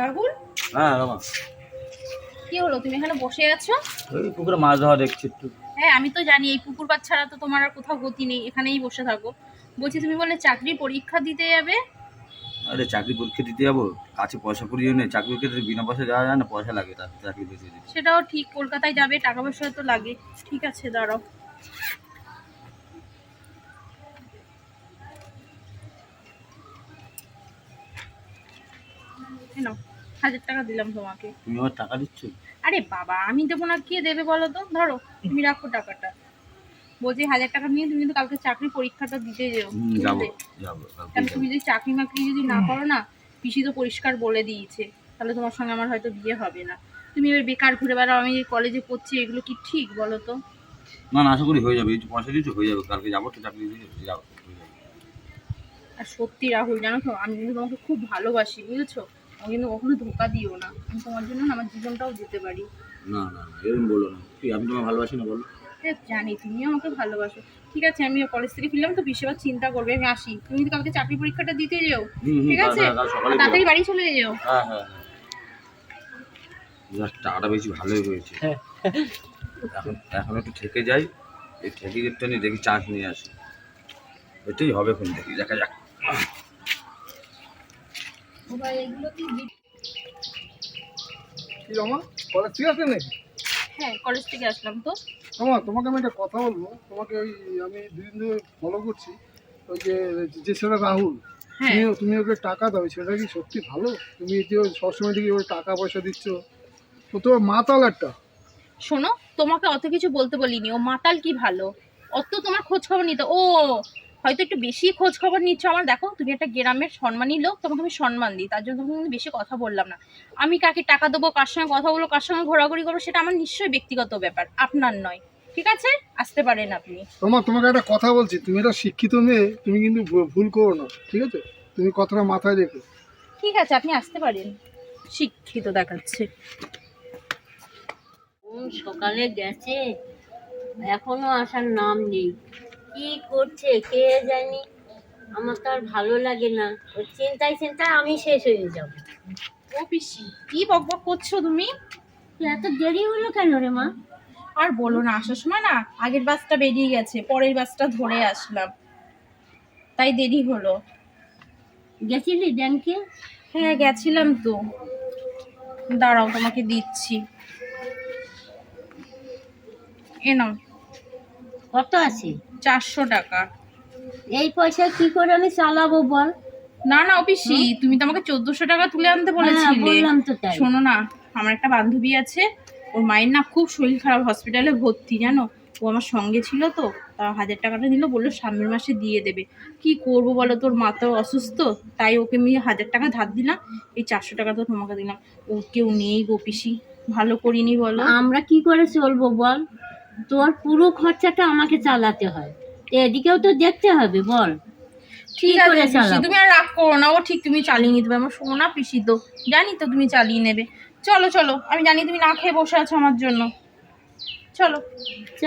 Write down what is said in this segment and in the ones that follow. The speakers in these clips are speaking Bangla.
রাহুল? হ্যাঁ বাবা কি হলো? তুমি এখানে বসে আছো? ওই পুকুরে মাছ ধরা দেখছি একটু। হ্যাঁ আমি তো জানি এই পুকুর পাড় ছাড়া তো তোমার আর কোথাও গতি নেই এখানেই বসে থাকো। বলছি তুমি বলে চাকরি পরীক্ষা দিতে যাবে? আরে চাকরি পরীক্ষা দিতে যাব কাছে পয়সা করিও নেই চাকরি পরীক্ষা বিনা পয়সা যাওয়া যায় না পয়সা লাগে তার চাকরি দিতে। সেটাও ঠিক কলকাতায় যাবে টাকা পয়সা তো লাগে। ঠিক আছে দাঁড়াও। নাও, হাজার টাকা দিলাম তোমাকে। তুমি আমার টাকা দিচ্ছ? আরে বাবা আমি দেবো না কে দেবে বলো তো? ধরো তুমি রাখো টাকাটা। বলছি হাজার টাকা নিয়ে তুমি কিন্তু কালকে চাকরি পরীক্ষাটা দিতে যেও। কারণ তুমি যদি চাকরি মাকরি যদি না করো না পিসি তো পরিষ্কার বলে দিয়েছে। তাহলে তোমার সঙ্গে আমার হয়তো বিয়ে হবে না। তুমি এবার বেকার ঘুরে বেড়াও আমি কলেজে পড়ছি এগুলো কি ঠিক বলো তো? না না আশা করি হয়ে যাবে এই পয়সা দিচ্ছ হয়ে যাবে। কালকে যাব তো চাকরি দিতে যাব। আর সত্যি রাহুল জানো তো আমি কিন্তু তোমাকে খুব ভালোবাসি বুঝেছ? কিন্তু কখনো ধোকা দিও না। আমি তোমার জন্য না আমার জীবনটাও দিতে পারি। না না না এরকম বলো না। কি আমি তোমায় ভালোবাসি না বলো? হ্যাঁ জানি তুমিও আমাকে ভালোবাসো। ঠিক আছে আমি কলেজ থেকে ফিরলাম তো আবার চিন্তা করবে আমি আসি। তুমি কিন্তু কালকে চাকরি পরীক্ষাটা দিতে যেও ঠিক আছে? আর তাড়াতাড়ি বাড়ি চলে যেও। হ্যাঁ হ্যাঁ হ্যাঁ। টাকাটা বেশি ভালোই হয়েছে এখন এখন একটু থেকে যাই। এই থেকে দেখি চান্স নিয়ে আসি। এটাই হবে এখন দেখি দেখা যাক। এগুলো কি কি রমা? কলেজ ঠিক আছে নাকি? হ্যাঁ কলেজ থেকে আসলাম তো। রমা তোমাকে আমি একটা কথা বলব। তোমাকে ওই আমি দুদিন ধরে ফলো করছি। ওই যে যে ছেলে রাহুল হ্যাঁ। তুমি তুমি ওকে টাকা দাও। সেটা কি সত্যি ভালো? তুমি যে ওই সবসময় থেকে ওই টাকা পয়সা দিচ্ছ। ও তো মাতাল একটা। শোনো তোমাকে অত কিছু বলতে বলিনি। ও মাতাল কি ভালো? অত তোমার খোঁজ খবর নিতে ও হয়তো একটু বেশি খোঁজ খবর নিচ্ছ। আমার দেখো তুমি একটা গ্রামের সম্মানী লোক তোমাকে আমি সম্মান দিই। তার জন্য তোমাকে বেশি কথা বললাম না। আমি কাকে টাকা দেবো কার সঙ্গে কথা বলব কার সঙ্গে ঘোরাঘুরি করব সেটা আমার নিশ্চয়ই ব্যক্তিগত ব্যাপার আপনার নয়। ঠিক আছে? আসতে পারেন আপনি। রমা তোমাকে একটা কথা বলছি। তুমি একটা শিক্ষিত মেয়ে তুমি কিন্তু ভু- ভুল করো না ঠিক আছে? তুমি কথাটা মাথায় রেখো। ঠিক আছে আপনি আসতে পারেন। শিক্ষিত দেখাচ্ছে। কোন সকালে গেছে এখনও আসার নাম নেই। কি করছে কে জানি আমার তো আর ভালো লাগে না। ওর চিন্তায় চিন্তায় আমি শেষ হয়ে যাব। ও পিসি কি বক বক করছ তুমি? এত দেরি হলো কেন রে মা? আর বলো না আসার সময় না আগের বাসটা বেরিয়ে গেছে পরের বাসটা ধরে আসলাম। তাই দেরি হলো। গেছিলি ব্যাংকে? হ্যাঁ গেছিলাম তো। দাঁড়াও তোমাকে দিচ্ছি। এ নাও। কত আছে? চারশো টাকা। এই পয়সা কি করে আমি চালাবো বল? না না অপিসি তুমি তো আমাকে চোদ্দশো টাকা তুলে আনতে হ্যাঁ, বলেছিলে। শোনো না আমার একটা বান্ধবী আছে। ওর মায়ের না খুব শরীর খারাপ হসপিটালে ভর্তি জানো? ও আমার সঙ্গে ছিল তো তা হাজার টাকাটা নিল বলল সামনের মাসে দিয়ে দেবে। কি করব বলো তোর মা তো অসুস্থ তাই ওকে আমি হাজার টাকা ধার দিলাম এই চারশো টাকা তো তোমাকে দিলাম। ও কেউ নেই গো পিসি ভালো করিনি বলো। আমরা কি করে চলবো বল? তোর পুরো খরচাটা আমাকে চালাতে হয়। এদিকেও তো দেখতে হবে বল। ঠিক আছে পিসি তুমি আর রাগ করো না ও ঠিক তুমি চালিয়ে নিতে পারবে। আমার সোনা পিসি তো জানি তো তুমি চালিয়ে নেবে। চলো চলো আমি জানি তুমি না খেয়ে বসে আছো আমার জন্য। চলো। চ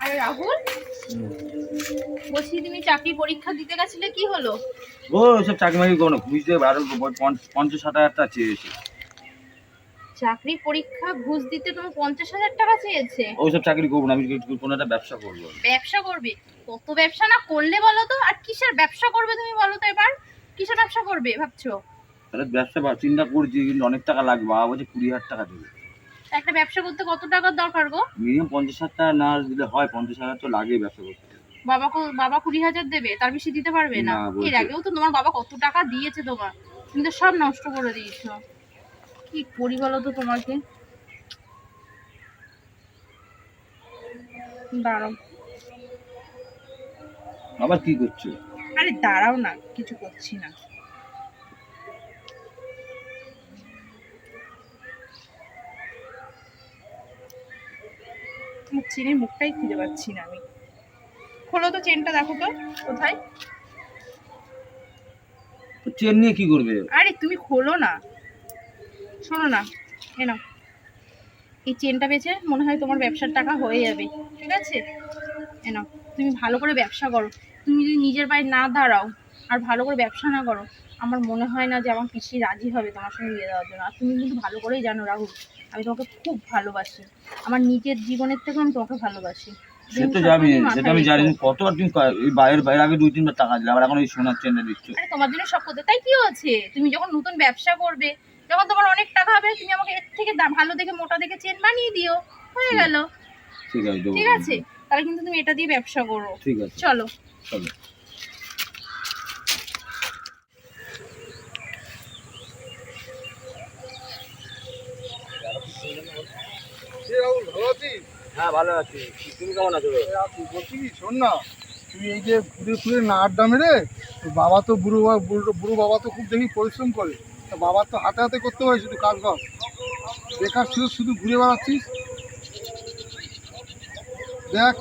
আরে রাহুল? বলছি তুমি চাকরি পরীক্ষা দিতে গেছিলে কি হলো? ও সব চাকরি মাকরি করো না বুঝতে আরও পঞ্চ- পঞ্চাশ ষাট হাজার টাকা চেয়েছে। চাকরি পরীক্ষা ঘুষ দিতে তুমি পঞ্চাশ হাজার টাকা চেয়েছে? ওইসব চাকরি করব না আমি কোনো একটা ব্যবসা করব? ব্যবসা করবে? কত ব্যবসা না করলে বলো তো আর কিসের ব্যবসা করবে তুমি বলো তো এবার? কিসের ব্যবসা করবে ভাবছ? তাহলে ব্যবসা চিন্তা করছি কিন্তু অনেক টাকা লাগবে বাবা বলছে কুড়ি হাজার টাকা দেবে। একটা ব্যবসা করতে কত টাকার দরকার গো? মিনিমাম পঞ্চাশ হাজার টাকা না দিলে হয় পঞ্চাশ হাজার তো লাগে ব্যবসা করতে। বাবা কো- বাবা কুড়ি হাজার দেবে তার বেশি দিতে পারবে না। না, এর আগেও তো তোমার বাবা কত টাকা দিয়েছে তোমার? তুমি তো সব নষ্ট করে দিয়েছ। কি করি বলো তো তোমাকে? দাঁড়াও। আবার কি করছ? আরে দাঁড়াও না কিছু করছি না তোমার চেনের মুখটাই খুঁজে পাচ্ছি না আমি। খোলো তো চেনটা দেখো তো কোথায়? চেন নিয়ে কি করবে? আরে তুমি খোলো না। শোনো না এ নাও। এই চেনটা বেচে মনে হয় তোমার ব্যবসার টাকা হয়ে যাবে ঠিক আছে? এ নাও তুমি ভালো করে ব্যবসা করো। তুমি যদি নিজের পায়ে না দাঁড়াও আর ভালো করে ব্যবসা না করো আমার মনে হয় না যে আমার পিসি রাজি হবে তোমার সঙ্গে বিয়ে দেওয়ার জন্য। আর তুমি কিন্তু ভালো করেই জানো রাহুল আমি তোমাকে খুব ভালোবাসি। আমার নিজের জীবনের থেকেও আমি তোমাকে ভালোবাসি। সে তো তুমি যাবি সবসময় মাথায় সেটা আমি জানি কত আর তুমি বাইরের বাইরে আগে দুই তিনবার টাকা দিলে আবার এখন ওই সোনার চেনটা দিচ্ছ। তোমার জন্য সব করতে তাই কি হচ্ছে তুমি যখন নতুন ব্যবসা করবে যখন তোমার অনেক টাকা হবে তুমি আমাকে এর থেকে ভালো দেখে মোটা দেখে চেন বানিয়ে দিও। হয়ে গেল। ঠিক আছে ঠিক আছে? তাহলে কিন্তু তুমি এটা দিয়ে ব্যবসা করো। ঠিক আছে। চলো। চলো। এ রাহুল ভালো আছিস? হ্যাঁ ভালো আছি। তুমি কেমন আছো? বলছি কি শোন না তুই এই যে ঘুরে ঘুরে না আড্ডা মেরে বাবা তো বুড়ো বুড়ো বাবা তো খুব দেখি পরিশ্রম করে। তা তো হাতে হাতে করতে হয় শুধু কাজ বাজ। বেকার শুধু শুধু ঘুরে বেড়াচ্ছিস। দেখ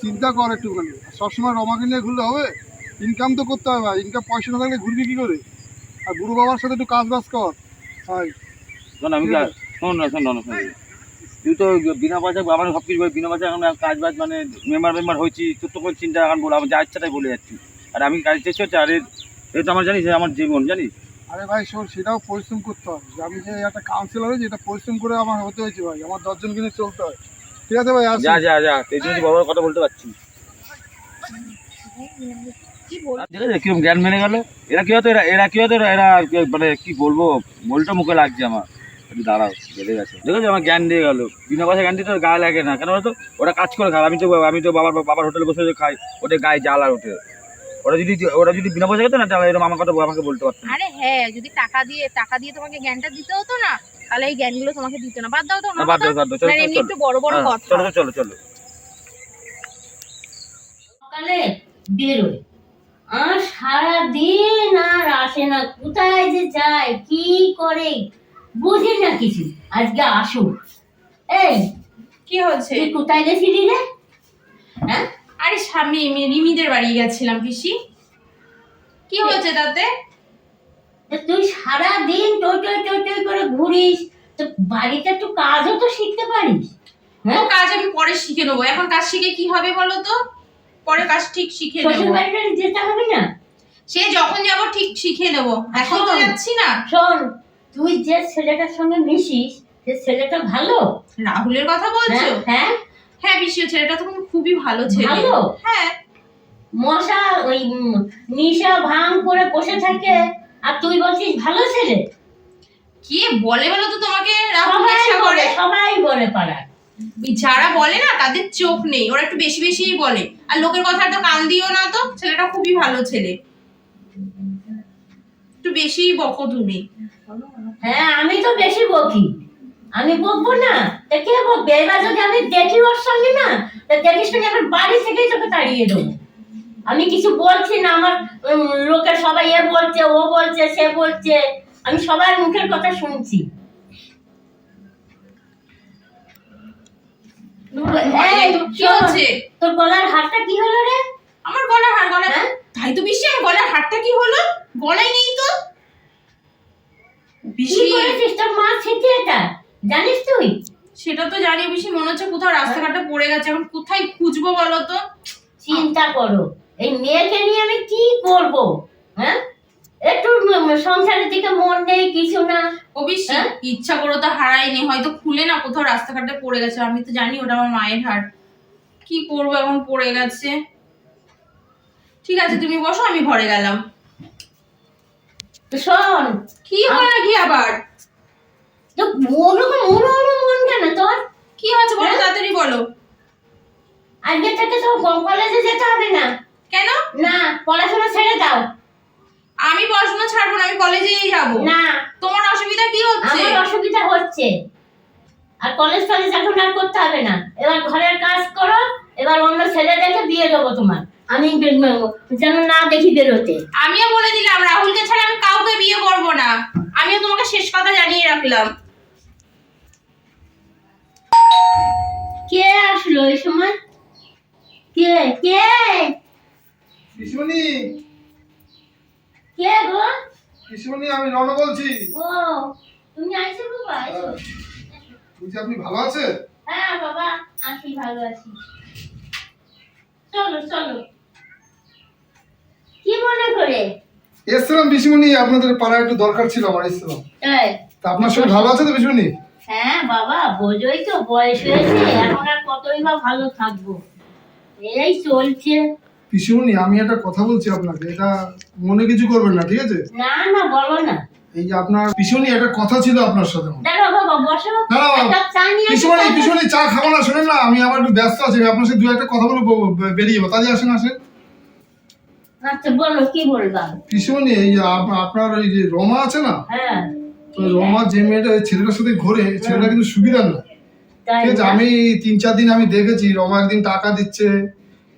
চিন্তা কর একটুখানি। সবসময় রমাকে নিয়ে ঘুরলে হবে। ইনকাম তো করতে হবে ইনকাম পয়সা না থাকলে ঘুরবি কী করে? আর বুড়ো বাবার সাথে একটু কাজ বাজ কর। হয়। শোন আমি কা- শোন না শোন না শোন না। তুই তো বিনা পয়সা আমার সব কিছু বিনা পয়সা এখন কাজ বাজ মানে মেম্বার মেম্বার হয়েছি তোর তো কোনো চিন্তা এখন বলে আমার যা ইচ্ছাটাই বলে যাচ্ছি। আর আমি কাজ চেষ্টা হচ্ছে আর এটা তো আমার জানিস আমার জীবন জানিস? আরে ভাই শোন সেটাও পরিশ্রম করতে হবে। যে আমি যে একটা কাউন্সিলর হয়েছি এটা পরিশ্রম করে আমার হতে হয়েছে ভাই আমার দশজন কিনে চলতে হয়। ঠিক আছে ভাই যা যা যা এই জন্য বড় কথা বলতে পারছি কি বল ঠিক কীরকম জ্ঞান মেনে গেল? এরা কি হতো এরা এরা কি হতো এরা এরা আর কি- মানে কি বলব বলটা মুখে লাগছে আমার। দাঁড়াও বেড়ে গেছে। দেখেছ আমার জ্ঞান দিয়ে গেল? বিনা পয়সা জ্ঞান দিতে গায়ে লাগে না। কেন বলতো? ওরা কাজ করে খায় আমি তো আমি তো বাবার বাবার হোটেলে বসে বসে খাই ওদের গায়ে জ্বালা ওঠে। ওরা যদি ওরা যদি বিনা পয়সা খেতো না তাহলে এরকম আমার কথা আমাকে বলতে পারতো আরে হ্যাঁ যদি টাকা দিয়ে টাকা দিয়ে তোমাকে জ্ঞানটা দিতে হতো না তাহলে এই জ্ঞানগুলো তোমাকে দিত না। বাদ দাও তো না, বাদ দাও বাদ দাও চলো চলো, এমনি একটু বড় বড় হ্যাঁ, কথা। চলো চলো চলো সকালে বেরোয়। আর সারা দিন আর আসে না। কোথায় যে যায় কি করে বুঝি না কিছু। আজকে আসুক এই কি হচ্ছে তুই কোথায় গেছিলি রে? হ্যাঁ? আরে স্বামী রিমিদের বাড়ি গেছিলাম পিসি। কি হয়েছে তাতে? তুই সারা দিন টই টই করে ঘুরিস। তো বাড়িতে একটু কাজও তো শিখতে পারিস। হ্যাঁ? কাজ আমি পরে শিখে নেব। এখন কাজ শিখে কি হবে বলো তো? পরে কাজ ঠিক শিখে শ্বশুর নেব। বাড়িটা যেতে হবে না? সে যখন যাব ঠিক শিখে নেব। এখন তো যাচ্ছি না। শোন তুই যে ছেলেটার সঙ্গে মিশিস সে ছেলেটা ভালো? রাহুলের কথা বলছো? হ্যাঁ হ্যাঁ। হ্যাঁ ছেলেটা তো কিন্তু খুবই ভালো ছেলে। ভালো? হ্যাঁ। মশা ওই নিশা ভাঙ করে বসে থাকে। আর তুই বলছিস ভালো ছেলে? কে বলে বলো তো তোমাকে? রাহুল করে সবাই বলে ওই যারা বলে না তাদের চোখ নেই। ওরা একটু বেশি বেশিই বলে। আর লোকের কথা তো কান দিও না তো। ছেলেটা খুবই ভালো ছেলে। একটু বেশিই বকো তুমি। হ্যাঁ আমি তো বেশি বকি। আমি বকবো না। তা কে বকবে? এবার যদি আমি দেখি ওর সঙ্গে না তা দেখিস না আমার বাড়ি থেকেই তোকে তাড়িয়ে দেবো। আমি কিছু বলছি না আমার লোকের সবাই এ বলছে ও বলছে সে বলছে। আমি সবার মুখের কথা শুনছি। শোন, তোর গলার হারটা কি হলো রে? আমার গলার হার গলা হ্যাঁ? তাই তো বেশি আমার গলার হারটা কি হলো? গলায় নেই তোর মা এটা? জানিস তুই? সেটা তো জানি বেশি মনে হচ্ছে কোথাও রাস্তাঘাটে পড়ে গেছে। এখন কোথায় খুঁজবো বলো তো? চিন্তা করো। এই মেয়েকে নিয়ে আমি কি করব? হ্যাঁ? একটু সংসারের দিকে মন নেই কিছু না। ও হ্যাঁ? ইচ্ছা করে তো হারাইনি হয়তো খুলে না কোথাও রাস্তাঘাটে পড়ে গেছে। আমি তো জানি ওটা আমার মায়ের হার। কি করব এখন? পড়ে গেছে। ঠিক আছে তুমি বসো আমি ঘরে গেলাম। শোন কি হলো নাকি আবার? তো ওরকম মনো মন কেন? তোর কি হয়েছে বলো হ্যাঁ? তাড়াতাড়ি বলো। আজকে থেকে তো কলেজে যেতে হবে না। কেন? না পড়াশোনা ছেড়ে দাও। আমি পড়াশোনা ছাড়বো না আমি কলেজেই যাব। না। তোমার অসুবিধা কি হচ্ছে? আমার অসুবিধা হচ্ছে। আর কলেজ টলেজ এখন আর করতে হবে না। এবার ঘরের কাজ করো এবার অন্য ছেলে দেখে বিয়ে দেবো তোমার। আমি যেন না দেখি বেরোতে। আমিও বলে দিলাম রাহুলকে ছাড়া আমি কাউকে বিয়ে করব না। আমিও তোমাকে শেষ কথা জানিয়ে রাখলাম। কে আসলো এই সময়? কে কে? পিসমণি কে গো? পিসিমণি আমি রণ বলছি। ও তুমি আইছো বাবা আইছো। হ্যাঁ। আপনি ভালো আছে হ্যাঁ বাবা আছি ভালো আছি। চলো চলো। কি মনে করে? এসছিলাম পিসিমণি আপনাদের পাড়ায় একটু দরকার ছিল আমার এসছিলাম। এই, তা আপনার শরীর ভালো আছে তো পিসিমণি হ্যাঁ বাবা বোঝোই তো বয়স হয়েছে এখন আর কতই বা ভালো থাকব। এই চলছে। পিসিমণি আমি একটা কথা বলছি আপনাকে এটা মনে কিছু করবেন না ঠিক আছে? না না বলো না। এই যে আপনার পিসিমণি একটা কথা ছিল আপনার সাথে। দাঁড়াও বাবা বসো। পিসিমণি পিসিমণি চা খাব না শোনেন না আমি আবার একটু ব্যস্ত আছি আপনার সাথে দু একটা কথা বলে বেরিয়ে যাব তাহলে আসেন আসেন। আচ্ছা বলো কি বলবা? পিসিমণি এই আপনার ওই যে রমা আছে না? হ্যাঁ। তো রমা যে মেয়েটা ওই ছেলেটার সাথে ঘোরে ছেলেটা কিন্তু সুবিধার না। ঠিক আছে আমি তিন চার দিন আমি দেখেছি রমা একদিন টাকা দিচ্ছে।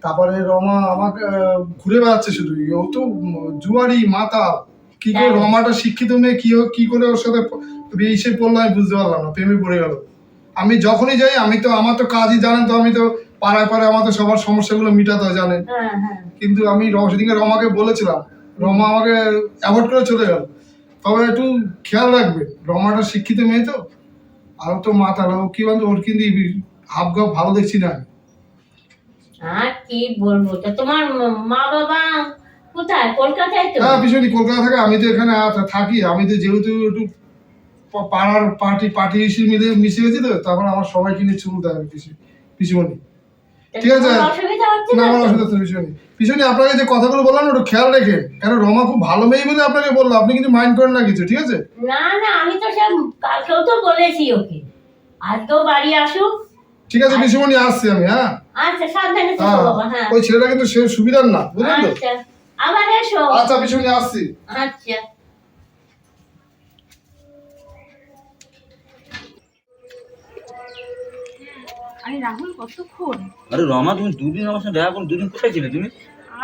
তারপরে রমা আমাকে ঘুরে বেড়াচ্ছে শুধু। ও তো জুয়ারি মাতা কি করে রমাটা শিক্ষিত মেয়ে কি কি করে ওর সাথে এসে পড়ল আমি বুঝতে পারলাম না প্রেমে পড়ে গেল। আমি যখনই যাই আমি তো আমার তো কাজই জানেন তো আমি তো পাড়ায় পাড়ায় আমার তো সবার সমস্যাগুলো মিটাতে হয় জানেন? হ্যাঁ হ্যাঁ। কিন্তু আমি সেদিনকে রমাকে বলেছিলাম রমা আমাকে অ্যাভয়েড করে চলে গেল। তবে একটু খেয়াল রাখবে রমাটা শিক্ষিত মেয়ে তো। আর তো মাতাল ও কি বলতো ওর কিন্তু হাফ গাফ ভালো দেখছি না। আর কি বলব তো তোমার মা বাবা কোথায়? কলকাতায় তো? হ্যাঁ পিছনে কলকাতা থাকে আমি তো এখানে থাকি। আমি তো যেহেতু একটু পাড়ার পার্টি পার্টি হিসেবে মিলে মিশে গেছি তো তখন আমার সবাইকে নিয়ে চলতে হবে পিছু পিছুমণি ঠিক আছে। না আমার অসুবিধা হচ্ছে পিছনে। পিছনে আপনাকে যে কথাগুলো বললাম খেয়াল রেখে। রমা খুব ভালো মেয়ে বলে আপনাকে বলল আপনি কিন্তু মাইন্ড করেন না কিছু ঠিক আছে? না না আমি তো সব কালকেও তো বলেছি ওকে। আজকেও বাড়ি আসুক। ঠিক আছে পিসুমণি আসছি আমি হ্যাঁ? আচ্ছা সাবধানে থেকো হ্যাঁ। বাবা হ্যাঁ। ওই ছেলেটা কিন্তু সে সুবিধার না বুঝলেন তো? আচ্ছা। আবার এসো। আচ্ছা পিসুমণি আসছি। আচ্ছা। আরে রাহুল কতক্ষণ? আরে রমা তুমি দুদিন আমার সাথে দেখা করো দুদিন কোথায় ছিলে তুমি?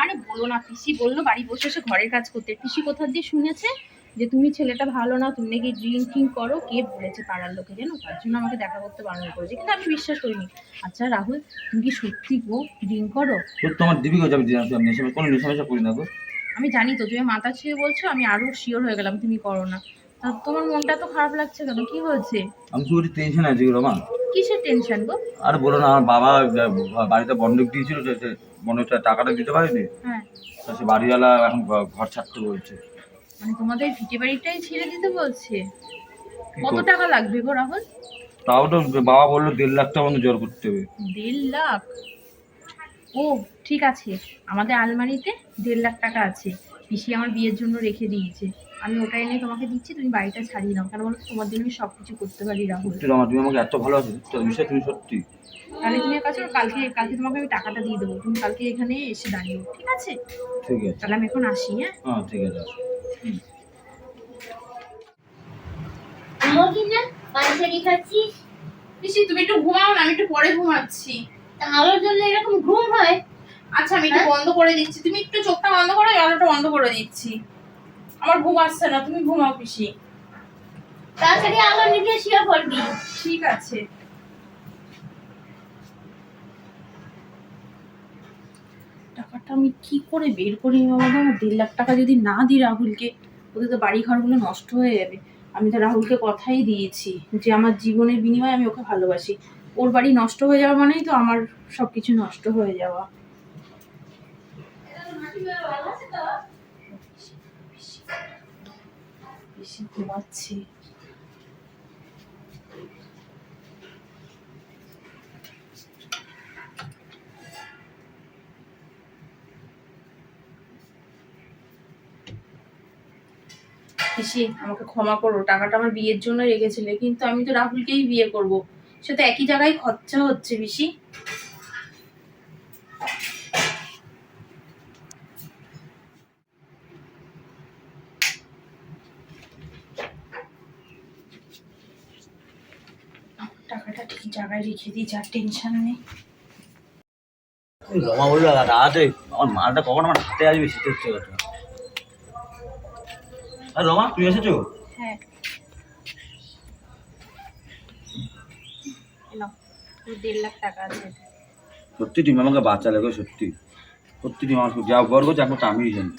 আরে বলো না পিসি বলল বাড়ি বসে এসে ঘরের কাজ করতে। পিসি কোথা দিয়ে শুনেছে যে তুমি ছেলেটা ভালো না তুমি নাকি ড্রিঙ্কিং করো কে বলেছে পাড়ার লোকে জানো? তার জন্য আমাকে দেখা করতে বারণ করেছে। কিন্তু আমি বিশ্বাস করিনি। আচ্ছা রাহুল তুমি কি সত্যি গো ড্রিঙ্ক করো? গো যাবে নেশা কোনো নেশা মেশা করি না গো। আমি জানি তো তুমি মাথা ছুঁয়ে বলছো আমি আরও শিওর হয়ে গেলাম তুমি করো না। তা তোমার মনটা তো খারাপ লাগছে কেন? কি হয়েছে? আমি শুধু টেনশন আছি রমা। কিসের টেনশন গো? আর বলো না আমার বাবা বাড়িতে বন্ধক দিয়েছিল বন্ধকটা টাকাটা দিতে পারেনি? হ্যাঁ। সে বাড়িওয়ালা এখন ঘর ছাড়তে বলছে। মানে তোমাদের ভিটে বাড়িটাই ছেড়ে দিতে বলছে? কত টাকা লাগবে গো রাহুল? তাও তো বাবা বলল দেড় লাখ টাকা মতো জোর করতে হবে। দেড় লাখ? ও ঠিক আছে। আমাদের আলমারিতে দেড় লাখ টাকা আছে। পিসি আমার বিয়ের জন্য রেখে দিয়েছে। আমি ওটা এনে তোমাকে দিচ্ছি তুমি বাড়িটা ছাড়িয়ে নাও। কেন বলো তোমার জন্য আমি সব কিছু করতে পারি রাহুল। সত্যি রমা তুমি আমাকে এত ভালোবাসো সত্যি বিষয় তুমি সত্যি। তাহলে তুমি করো, কালকে কালকে তোমাকে আমি টাকাটা দিয়ে দেবো। তুমি কালকে এখানে এসে দাঁড়িয়ে ঠিক আছে? ঠিক আছে। তাহলে আমি এখন আসি হ্যাঁ? হ্যাঁ ঠিক আছে আসো। কি না পানিশাড়ি খাচ্ছিস? পিসি তুমি একটু ঘুমাও না আমি একটু পরে ঘুমাচ্ছি। তা আলোর জন্য এরকম ঘুম হয়? আচ্ছা আমি একটু হ্যাঁ? বন্ধ করে দিচ্ছি। তুমি একটু চোখটা বন্ধ করো আমি আলোটা বন্ধ করে দিচ্ছি। আমার ঘুম আসছে না তুমি ঘুমাও পিসি। তাড়াতাড়ি আলো নিভে শুয়ে পড়বি ঠিক আছে। টাকাটা আমি কি করে বের করি বাবা আমার দেড় লাখ টাকা যদি না দিই রাহুলকে ওদের তো বাড়ি ঘরগুলো নষ্ট হয়ে যাবে। আমি তো রাহুলকে কথাই দিয়েছি যে আমার জীবনের বিনিময়ে আমি ওকে ভালোবাসি। ওর বাড়ি নষ্ট হয়ে যাওয়া মানেই তো আমার সব কিছু নষ্ট হয়ে যাওয়া। বেশি ঘুমাচ্ছি পিসি, আমাকে ক্ষমা করো, টাকাটা আমার বিয়ের জন্য রেখেছিলে, কিন্তু আমি তো রাহুলকেই বিয়ে করব। সে তো একই জায়গায় খরচা হচ্ছে, পিসি টাকাটা ঠিক জায়গায় রেখে দিই যার টেনশন নেই। রমা বলল রাতে আমার মালটা কখন আমার হাতে আসবে সেটা হচ্ছে কথা। আর রমা তুই এসেছ? হ্যাঁ। দেড় লাখ টাকা আছে। সত্যি তুমি আমাকে বাঁচালে গো সত্যি। সত্যি তুমি আমার যা যে আমিই জানি।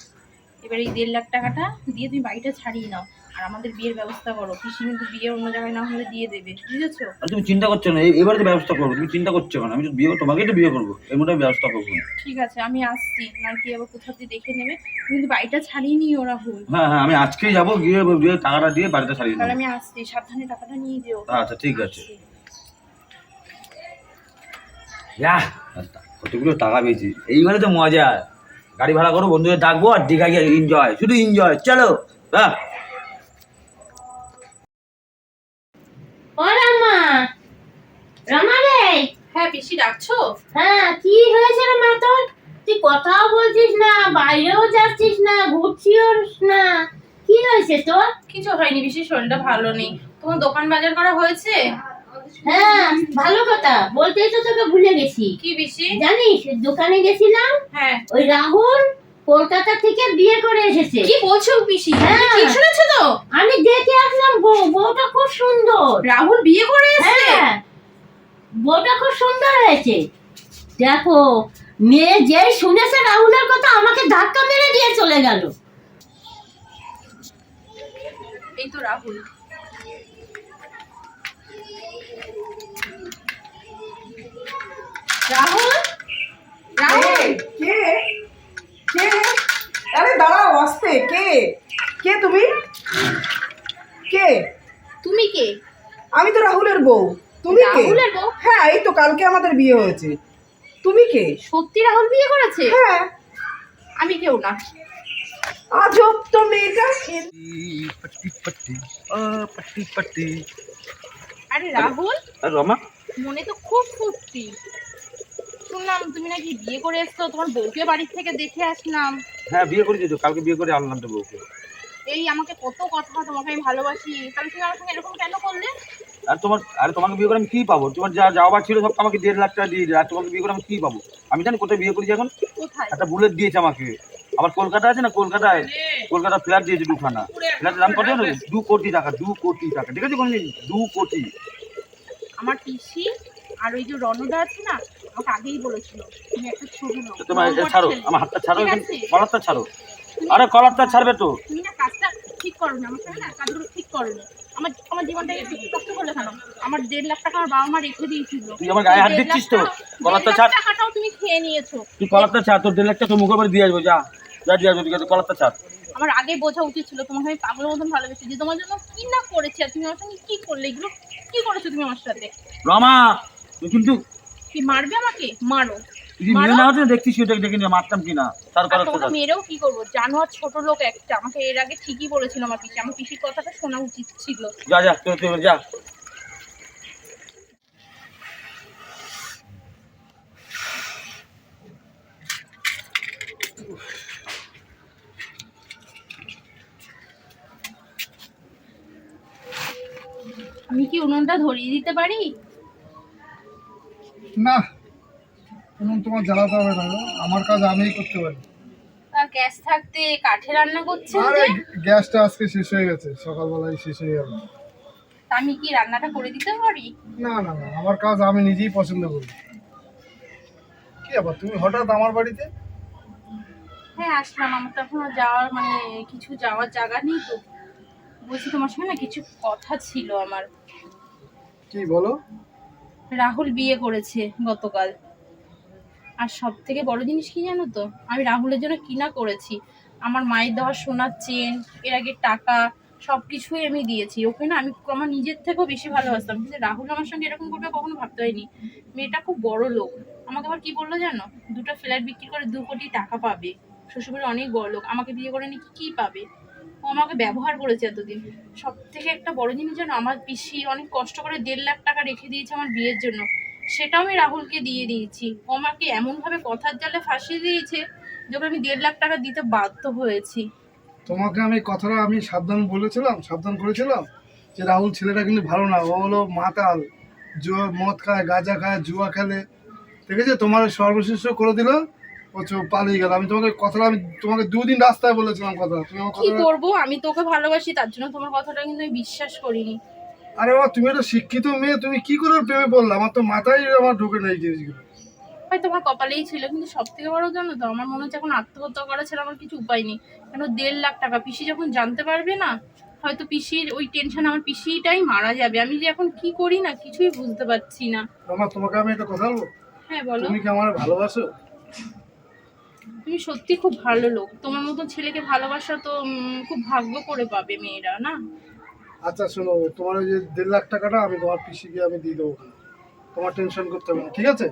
এবার এই দেড় লাখ টাকাটা দিয়ে তুমি বাড়িটা ছাড়িয়ে নাও। আর আমাদের বিয়ের ব্যবস্থা করো। পিসি কিন্তু বিয়ে অন্য জায়গায় না হলে দিয়ে দেবে বুঝেছ? আর তুমি চিন্তা করছ না এবারে তো ব্যবস্থা করব তুমি চিন্তা করছ কেন? আমি তো বিয়ে তোমাকেই তো বিয়ে করব এর মধ্যে ব্যবস্থা করব ঠিক আছে আমি আসছি। না কি আবার কোথাও দিয়ে দেখে নেবে। কিন্তু বাড়িটা ছাড়িয়ে রাহুল। হ্যাঁ হ্যাঁ আমি আজকেই যাব গিয়ে গিয়ে টাকাটা দিয়ে সারিয়ে তাহলে দেবো আমি আসছি সাবধানে টাকাটা নিয়ে যেও। আচ্ছা ঠিক আছে। আসছি। কতগুলো টাকা পেয়েছি। এইবারে তো মজা। গাড়ি ভাড়া করব বন্ধুদের ডাকবো আর দীঘা গিয়ে এনজয় শুধু এনজয় চলো হ্যাঁ ও রামা রামা রে হ্যাঁ পিসি ডাকছো? হ্যাঁ কি হয়েছে রে মা তোর তুই কথাও বলছিস না বাইরেও যাচ্ছিস না ঘুরছিও না। কি হয়েছে তোর? কিছু হয়নি বেশি শরীরটা ভালো নেই। তোমার দোকান বাজার করা হয়েছে? হ্যাঁ ভালো কথা। বলতেই তো তোকে ভুলে গেছি। কি বেশি? জানিস দোকানে গেছিলাম হ্যাঁ। ওই রাহুল কলকাতা থেকে বিয়ে করে এসেছে। কি বলছো পিসি? হ্যাঁ। ঠিক শুনেছো তো? আমি দেখে আসলাম বউ বউটা খুব সুন্দর। রাহুল বিয়ে করে এসেছে? হ্যাঁ। বউটা খুব সুন্দর হয়েছে। দেখো মেয়ে যেই শুনেছে রাহুলের কথা আমাকে ধাক্কা মেরে দিয়ে চলে গেল। এই তো রাহুল। রাহুল? রাহুল? কে? কে? আরে দাঁড়াও আসতে কে? কে তুমি? কে? তুমি কে? আমি তো রাহুলের বউ। তুমি কে? রাহুলের বউ? হ্যাঁ এই তো কালকে আমাদের বিয়ে হয়েছে। তুমি কে? সত্যি রাহুল বিয়ে করেছে? হ্যাঁ। আমি কেউ না। আজব তো মেয়েটা। পট্টি পট্টি ও পট্টি পট্টি আরে রাহুল? আর রমা। মনে তো খুব ফুর্তি। শুনলাম তুমি নাকি বিয়ে করে এসছো তোমার বউকে বাড়ির থেকে দেখে আসলাম। হ্যাঁ বিয়ে করেছি তো কালকে বিয়ে করে আনলাম তো বউকে। এই আমাকে কত কথা তোমাকে আমি ভালোবাসি। তাহলে তুমি আমার সঙ্গে এরকম কেন করলে? আর তোমার আরে তোমাকে বিয়ে করে আমি কি পাবো? তোমার যা যাওয়ার ছিল সব আমাকে দেড় লাখ টাকা দিয়ে দিলে আর তোমাকে বিয়ে করে আমি কি পাবো? আমি জানি কোথায় বিয়ে করেছি এখন? একটা বুলেট দিয়েছে আমাকে। আবার কলকাতা আছে না? কলকাতায়। কলকাতা ফ্ল্যাট দিয়েছে দুখানা। ফ্ল্যাটের দাম কত দু কোটি টাকা দু কোটি টাকা। ঠিক আছে কোনদিন দু কোটি। আমার পিসি আর ওই যে রণদা আছে না আমাকে আগেই বলেছিল তুমি একটা ছবি নাও তোমার ছাড়ো আমার হাতটা ছাড়ো? কলারটা ছাড়ো। আরে কলারটা ছাড়বে তো। ঠিক করো না আমার সঙ্গে না কাজগুলো ঠিক করো না। আমার আমার জীবনটাকে একটু কষ্ট করলে কেন আমার দেড় লাখ টাকা আমার বাবা মা রেখে দিয়েছিল। তুই আমার গায়ে হাত দিচ্ছিস তো? দেড় লাখ ছাড়। টাকাটাও তুমি খেয়ে নিয়েছো। তুই কলারটা ছাড় তোর দেড় লাখ টাকা মুখের উপরে দিয়ে আসব যা। যা দিয়ে আসব ঠিক আছে কলারটা ছাড়। আমার আগে বোঝা উচিত ছিল তোমাকে আমি পাগলের মতন ভালোবেসে যে তোমার জন্য কি না করেছি আর তুমি আমার সঙ্গে কি করলে? এগুলো কি করেছ তুমি আমার সাথে? রমা তুই কিন্তু কি মারবে আমাকে? মারো। তুই মারো। না হচ্ছে দেখছিস ওটা দেখে নিয়ে মারতাম কিনা? তার আর কলারটা মেরেও কি করব? জানোয়ার ছোট লোক একটা আমাকে এর আগে ঠিকই বলেছিল আমার পিসি। আমার পিসির কথাটা শোনা উচিত ছিল। যা যা তুই তুই যা। আমি কি উনুনটা ধরিয়ে দিতে পারি? না। তোমার জ্বালাতে হবে না। আমার কাজ আমিই করতে পারি। গ্যাস থাকতে কাঠে রান্না করছেন আরে গ্যাসটা আজকে শেষ হয়ে গেছে। সকালবেলায় শেষ হয়ে গেল। আমি কি রান্নাটা করে দিতে পারি? না না না আমার কাজ আমি নিজেই পছন্দ করি। কি আবার তুমি হঠাৎ আমার বাড়িতে? হ্যাঁ আসলাম। আমার তো এখনও যাওয়ার মানে কিছু যাওয়ার জায়গা নেই তো। বলছি তোমার সঙ্গে না কিছু কথা ছিল আমার। কি বলো? রাহুল বিয়ে করেছে গতকাল। আর সব থেকে বড় জিনিস কি জানো তো? আমি রাহুলের জন্য কিনা করেছি? আমার মায়ের দেওয়া সোনার চেন, এর আগে টাকা সব কিছুই আমি দিয়েছি। ওকে না আমি আমার নিজের থেকেও বেশি ভালোবাসতাম। কিন্তু রাহুল আমার সঙ্গে এরকম করবে কখনো ভাবতে হয়নি। মেয়েটা খুব বড় লোক। আমাকে আবার কি বলল জানো? দুটো ফ্ল্যাট বিক্রি করে দু কোটি টাকা পাবে। শ্বশুরবাড়ি অনেক বড় লোক। আমাকে বিয়ে করে নাকি কি পাবে? ও আমাকে ব্যবহার করেছে এতদিন। সব থেকে একটা বড় জিনিস জানো আমার পিসি অনেক কষ্ট করে দেড় লাখ টাকা রেখে দিয়েছে আমার বিয়ের জন্য। সেটাও আমি রাহুলকে দিয়ে দিয়েছি। ও আমাকে এমনভাবে কথার জালে ফাঁসিয়ে দিয়েছে যখন আমি দেড় লাখ টাকা দিতে বাধ্য হয়েছি। তোমাকে আমি কথাটা আমি সাবধান বলেছিলাম সাবধান করেছিলাম যে রাহুল ছেলেটা কিন্তু ভালো না। ও হলো মাতাল জুয়া মদ খায় গাঁজা খায় জুয়া খেলে। ঠিক আছে? তোমার সর্বশেষ করে দিল ও পালিয়ে গেল। আমি তোমাকে কথাটা আমি তোমাকে দুদিন রাস্তায় বলেছিলাম কথা তুমি আমার কি করব? আমি তোকে ভালোবাসি তার জন্য তোমার কথাটা কিন্তু আমি বিশ্বাস করিনি। আরে বাবা তুমি একটা শিক্ষিত মেয়ে তুমি কি করে প্রেমে পড়লে? আমার তো মাথায় আমার ঢুকে নেই জিনিসগুলো। হয়তো আমার কপালেই ছিল কিন্তু সব থেকে বড় জানো তো আমার মনে হচ্ছে এখন আত্মহত্যা করা ছাড়া আমার কিছু উপায় নেই। কেন দেড় লাখ টাকা পিসি যখন জানতে পারবে না হয়তো পিসির ওই টেনশন আমার পিসিটাই মারা যাবে। আমি যে এখন কি করি না কিছুই বুঝতে পারছি না। রমা তোমাকে আমি একটা কথা বলব? হ্যাঁ বলো। তুমি কি আমার ভালোবাসো? তুমি সত্যি খুব ভালো লোক। তোমার মতো ছেলেকে ভালোবাসা তো খুব ভাগ্য করে পাবে মেয়েরা না? আচ্ছা শোনো তোমার ওই যে দেড় লাখ টাকাটা আমি তোমার পিসিকে আমি দিয়ে দেবো ওখানে। তোমার টেনশন করতে হবে না ঠিক আছে?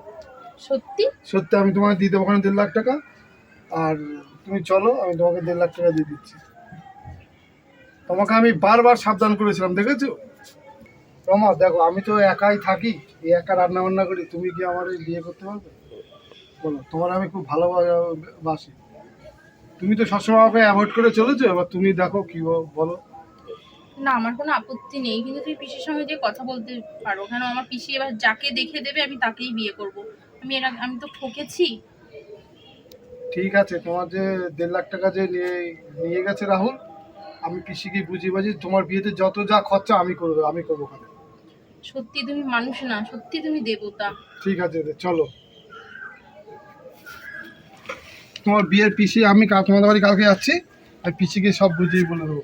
সত্যি? সত্যি আমি তোমাকে দিয়ে দেবো ওখানে দেড় লাখ টাকা। আর তুমি চলো আমি তোমাকে দেড় লাখ টাকা দিয়ে দিচ্ছি। তোমাকে আমি বারবার সাবধান করেছিলাম দেখেছ? রমা দেখো আমি তো একাই থাকি এই একা রান্না বান্না করি তুমি কি আমার এই বিয়ে করতে পারবে? বলো তোমার আমি খুব ভালোবাসি তুমি তো সবসময় আমাকে অ্যাভয়েড করে চলেছো এবার তুমি দেখো কি বল- বলো। না আমার কোনো আপত্তি নেই। কিন্তু তুমি পিসির সঙ্গে যে কথা বলতে পারো কেন আমার পিসি এবার যাকে দেখে দেবে আমি তাকেই বিয়ে করব। আমি এর আমি তো ঠকেছি। ঠিক আছে তোমার যে দেড় লাখ টাকা যে নিয়ে নিয়ে গেছে রাহুল আমি পিসিকে বুঝিয়ে বাজি তোমার বিয়েতে যত যা খরচা আমি করব আমি করব ওখানে। সত্যি তুমি মানুষ না সত্যি তুমি দেবতা। ঠিক আছে চলো। তোমার বিয়ের পিসি আমি তোমাদের বাড়ি কালকে যাচ্ছি আর পিসিকে সব বুঝিয়ে বলে দেবো।